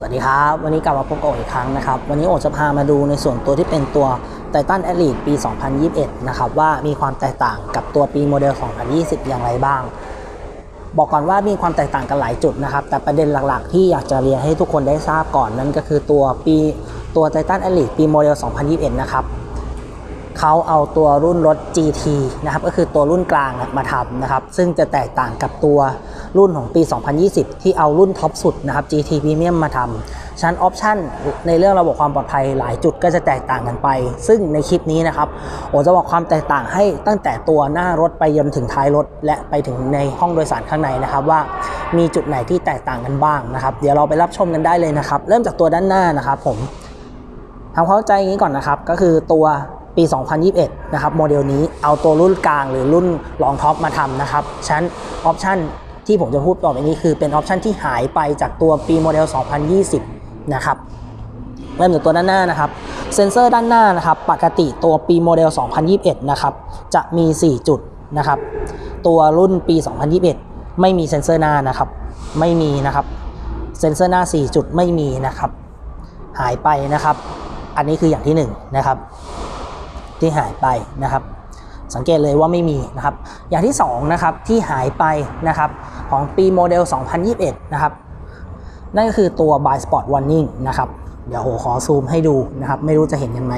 สวัสดีครับ วันนี้กลับมาพบกับโออีกครั้งนะครับ วันนี้โอจะพามาดูในส่วนตัวที่เป็นตัว Titan Elite ปี 2021 นะครับ ว่ามีความแตกต่างกับตัวปีโมเดล 2020 อย่างไรบ้าง บอกก่อนว่ามีความแตกต่างกันหลายจุดนะครับ แต่ประเด็นหลักๆ ที่อยากจะเรียนให้ทุกคนได้ทราบก่อนนั่นก็คือตัวปีตัว Titan Elite ปีโมเดล 2021 นะครับ เขาเอาตัวรุ่นรถ GT นะครับก็คือตัวรุ่นกลางมาทำนะครับซึ่งจะแตกต่างกับตัวรุ่นของปี 2020 ที่เอารุ่นท็อปสุดนะครับ GT Premium มาทำชั้นออปชั่นในเรื่องระบบความปลอดภัยหลายจุดก็จะแตกต่างกันไป ซึ่งในคลิปนี้นะครับโอจะบอกความแตกต่างให้ตั้งแต่ตัวหน้ารถไปจนถึงท้ายรถ และไปถึงในห้องโดยสารข้างในนะครับว่ามีจุดไหนที่แตกต่างกันบ้างนะครับเดี๋ยวเราไปรับชมกันได้เลยนะครับเริ่มจากตัวด้านหน้านะครับผมทำความเข้าใจอย่างนี้ก่อนนะครับก็คือตัว ปี 2021 นะครับโมเดลนี้เอาตัวรุ่นกลางหรือรุ่นรองท็อปมาทำนะครับชั้นออปชันที่ผมจะพูดต่อไปนี้คือเป็นออปชันที่หายไปจากตัวปีโมเดล 2020 นะครับเริ่มจากตัวด้านหน้านะครับเซ็นเซอร์ด้านหน้านะครับปกติตัวปีโมเดล 2021 นะครับจะมี 4 จุดนะครับตัวรุ่นปี 2021 ไม่มีเซ็นเซอร์หน้านะครับไม่มีนะครับเซ็นเซอร์หน้า 4 จุดไม่มีนะครับหายไปนะครับ อันนี้คืออย่างที่1นงนะครับ ที่หายไปนะครับ สังเกตเลยว่าไม่มีนะครับ อย่างที่2นะครับที่หายไปนะครับของปีโมเดล 2021 นะครับ นั่นก็คือตัว By Spot Warning นะครับ เดี๋ยวโหขอซูมให้ดูนะครับ ไม่รู้จะเห็นกันไหม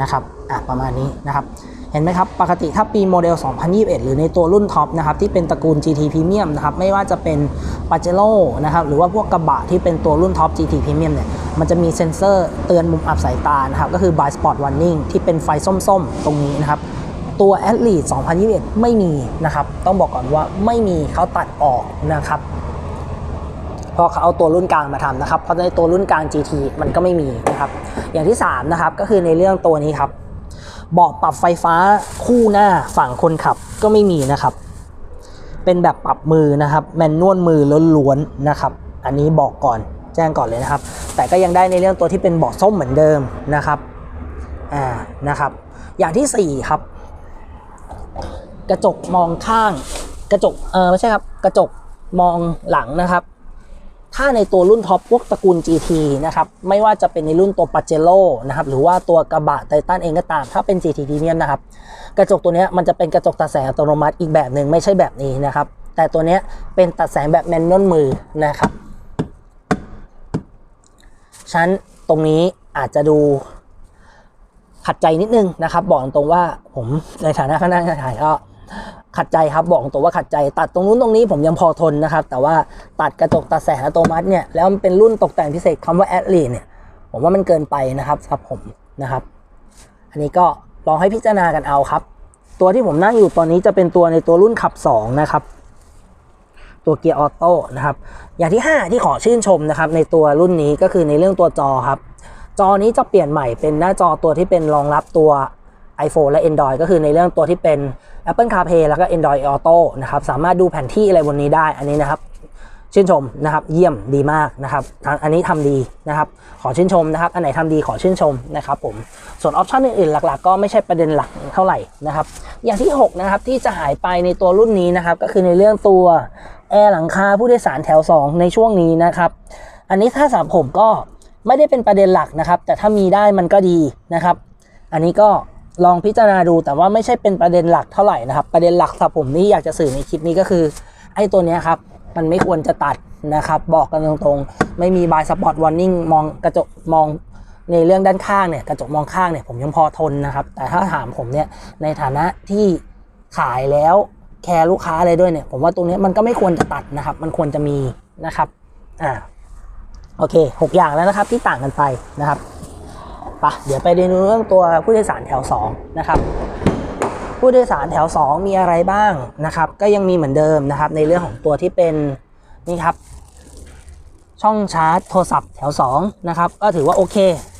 นะครับอะประมาณนี้นะครับ เห็นไหมครับ ปกติถ้าปีโมเดล 2021 หรือในตัวรุ่นท็อปนะครับที่เป็นตระกูล GT Premium นะครับไม่ว่าจะเป็น p a j e r o นะครับหรือว่าพวกกระบะที่เป็นตัวรุ่นท็อป GT Premium เนี่ยมันจะมีเซ็นเซอร์เตือนมุมอับสายตานะครับก็คือ By Spot Warning ที่เป็นไฟส้มๆ ตรงนี้นะครับตัว a t l e t 2021 ไม่มีนะครับต้องบอกก่อนว่าไม่มีเขาตัดออกนะครับพราะเขาเอาตัวรุ่นกลางมาทำนะครับเพราะในตัวรุ่นกลาง GT มันก็ไม่มีนะครับอย่างที่3นะครับก็คือในเรื่องตัวนี้ครับ เบาะปรับไฟฟ้าคู่หน้าฝั่งคนขับก็ไม่มีนะครับ เป็นแบบปรับมือนะครับ แมนนวลมือล้วนๆนะครับ อันนี้บอกก่อนแจ้งก่อนเลยนะครับ แต่ก็ยังได้ในเรื่องตัวที่เป็นเบาะส้มเหมือนเดิมนะครับอ่านะครับ อย่างที่ 4 ครับ กระจกมองข้าง กระจกเออไม่ใช่ครับ กระจกมองหลังนะครับ ถ้าในตัวรุ่นท็อปพวกตระกูล GT นะครับ ไม่ว่าจะเป็นในรุ่นตัว p a j e r o นะครับ หรือว่าตัวกระบะไททันเองก็ตาม ถ้าเป็น GT Premium นะครับ กระจกตัวนี้มันจะเป็นกระจกตัดแสงอัตโนมัติอีกแบบหนึ่งไม่ใช่แบบนี้นะครับ แต่ตัวนี้เป็นตัดแสงแบบแมนนวลมือนะครับชั้นตรงนี้อาจจะดูขัดใจนิดนึงนะครับ บอกตรงๆว่าผมในฐานะคณะถ่ายก็ ขัดใจครับบอกตรงว่าขัดใจ ตัดตรงนู้นตรงนี้ผมยังพอทนนะครับ แต่ว่าตัดกระจกตัดแสงอัตโนมัติเนี่ยแล้วมันเป็นรุ่นตกแต่งพิเศษคำว่าแอดลีเนี่ยผมว่ามันเกินไปนะครับสำหรับผมนะครับ อันนี้ก็ลองให้พิจารณากันเอาครับ ตัวที่ผมนั่งอยู่ตอนนี้จะเป็นตัวในตัวรุ่นขับ 2 นะครับ ตัวเกียร์ออโต้นะครับ อย่างที่ 5 ที่ขอชื่นชมนะครับ ในตัวรุ่นนี้ก็คือในเรื่องตัวจอครับ จอนี้จะเปลี่ยนใหม่เป็นหน้าจอตัวที่เป็นรองรับตัว iPhone และ Android ก็คือในเรื่องตัวที่เป็น Apple CarPlay แล้วก็ Android Auto นะครับสามารถดูแผนที่อะไรบนนี้ได้อันนี้นะครับชื่นชมนะครับเยี่ยมดีมากนะครับอันนี้ทำดีนะครับขอชื่นชมนะครับอันไหนทำดีขอชื่นชมนะครับผมส่วนออปชันอื่นๆหลัก ๆ ก็ไม่ใช่ประเด็นหลักเท่าไหร่นะครับอย่างที่ 6 นะครับที่จะหายไปในตัวรุ่นนี้นะครับก็คือในเรื่องตัวแอร์หลังคาผู้โดยสารแถว 2 ในช่วงนี้นะครับอันนี้ถ้าสำหรับผมก็ไม่ได้เป็นประเด็นหลักนะครับแต่ถ้ามีได้มันก็ดีนะครับ อันนี้ก็ ลองพิจารณาดูแต่ว่าไม่ใช่เป็นประเด็นหลักเท่าไหร่นะครับ ประเด็นหลักสำหรับผมที่อยากจะสื่อในคลิปนี้ก็คือ ไอ้ตัวนี้ครับ มันไม่ควรจะตัดนะครับ บอกกันตรงๆ ไม่มีบายสปอร์ตวอร์นิ่งมองกระจกมองในเรื่องด้านข้างเนี่ยกระจกมองข้างเนี่ยผมยังพอทนนะครับ แต่ถ้าถามผมเนี่ยในฐานะที่ขายแล้วแคร์ลูกค้าอะไรด้วยเนี่ย ผมว่าตรงนี้มันก็ไม่ควรจะตัดนะครับ มันควรจะมีนะครับอ่าโอเคหกอย่างแล้วนะครับที่ต่างกันไปนะครับ ปะเดี๋ยวไปเรียนรู้เรื่องตัวผู้โดยสารแถวสองนะครับผู้โดยสารแถว 2 มีอะไรบ้างนะครับ ก็ยังมีเหมือนเดิมนะครับ ในเรื่องของตัวที่เป็นนี่ครับ ช่องชาร์จโทรศัพท์แถว2นะครับ ก็ถือว่าโอเค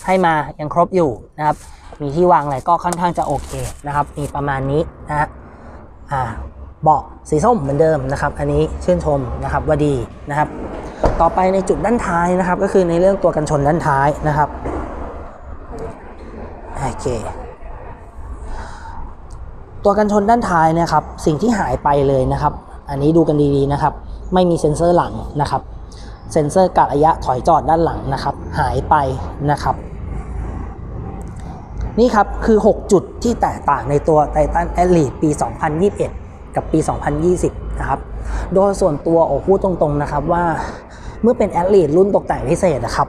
ให้มายังครบอยู่นะครับ มีที่วางอะไรก็ค่อนข้างจะโอเคนะครับ มีประมาณนี้นะฮะอ่าเบาะสีส้มเหมือนเดิมนะครับ อันนี้ชื่นชมนะครับว่าดีนะครับ ต่อไปในจุดด้านท้ายนะครับ ก็คือในเรื่องตัวกันชนด้านท้ายนะครับ เค ตัวกันชนด้านท้ายนะครับ สิ่งที่หายไปเลยนะครับ อันนี้ดูกันดีๆนะครับ ไม่มีเซ็นเซอร์หลังนะครับ เซ็นเซอร์กะระยะถอยจอดด้านหลังนะครับ หายไปนะครับ นี่ครับคือ 6 จุดที่แตกต่างในตัว Titan Elite ปี 2021 กับปี 2020 นะครับ โดยส่วนตัวโอ้พูดตรงๆนะครับว่าเมื่อเป็น Elite รุ่นตกแต่งพิเศษนะครับ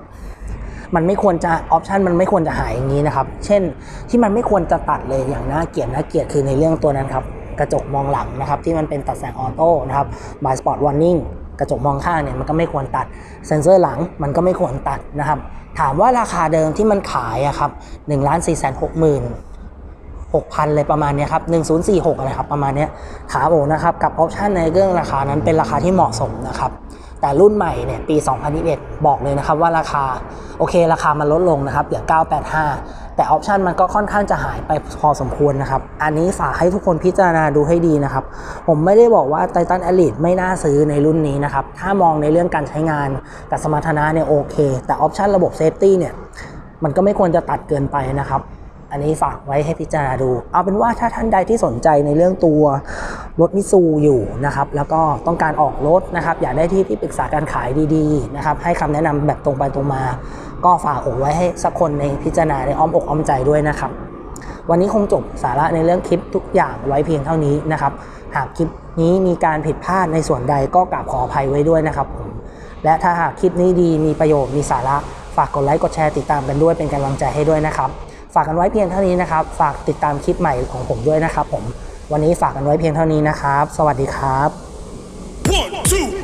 มันไม่ควรจะออปชันมันไม่ควรจะหายอย่างนี้นะครับ เช่นที่มันไม่ควรจะตัดเลยอย่างน่าเกลียดน่าเกลียดคือในเรื่องตัวนั้นครับกระจกมองหลังนะครับที่มันเป็นตัดแสงออโต้นะครับ by spot warning กระจกมองข้างเนี่ยมันก็ไม่ควรตัดเซ็นเซอร์หลังมันก็ไม่ควรตัดนะครับ ถามว่าราคาเดิมที่มันขายอะครับ1 4 6 0 0 0 6,000เลยประมาณนี้ครับ1046อะไรครับประมาณนี้ยถามโอนะครับกับออปชันในเรื่องราคานั้นเป็นราคาที่เหมาะสมนะครับ แต่รุ่นใหม่เนี่ยปี 2021 บอกเลยนะครับว่าราคาโอเคราคามันลดลงนะครับเหลือ 985 แต่ออปชันมันก็ค่อนข้างจะหายไปพอสมควรนะครับ อันนี้ฝากให้ทุกคนพิจารณาดูให้ดีนะครับ ผมไม่ได้บอกว่า Titan Elite ไม่น่าซื้อในรุ่นนี้นะครับ ถ้ามองในเรื่องการใช้งานกับสมรรถนะเนี่ยโอเค แต่ออปชันระบบเซฟตี้เนี่ยมันก็ไม่ควรจะตัดเกินไปนะครับอันนี้ฝากไว้ให้พิจารณาดู เอาเป็นว่าถ้าท่านใดที่สนใจในเรื่องตัว รถมิซูอยู่นะครับแล้วก็ต้องการออกรถนะครับอยากได้ที่ที่ปรึกษาการขายดีๆนะครับให้คำแนะนำแบบตรงไปตรงมา ก็ฝากผมไว้ให้สักคนในพิจารณาในอ้อมอกอ้อมใจด้วยนะครับวันนี้คงจบสาระในเรื่องคลิปทุกอย่างไว้เพียงเท่านี้นะครับหากคลิปนี้มีการผิดพลาดในส่วนใดก็กราบขออภัยไว้ด้วยนะครับผมและถ้าหากคลิปนี้ดีมีประโยชน์มีสาระฝากกดไลค์กดแชร์ติดตามกันด้วยเป็นกำลังใจให้ด้วยนะครับ ฝากกันไว้เพียงเท่านี้นะครับ ฝากติดตามคลิปใหม่ของผมด้วยนะครับผม วันนี้ฝากกันไว้เพียงเท่านี้นะครับ สวัสดีครับ One, two,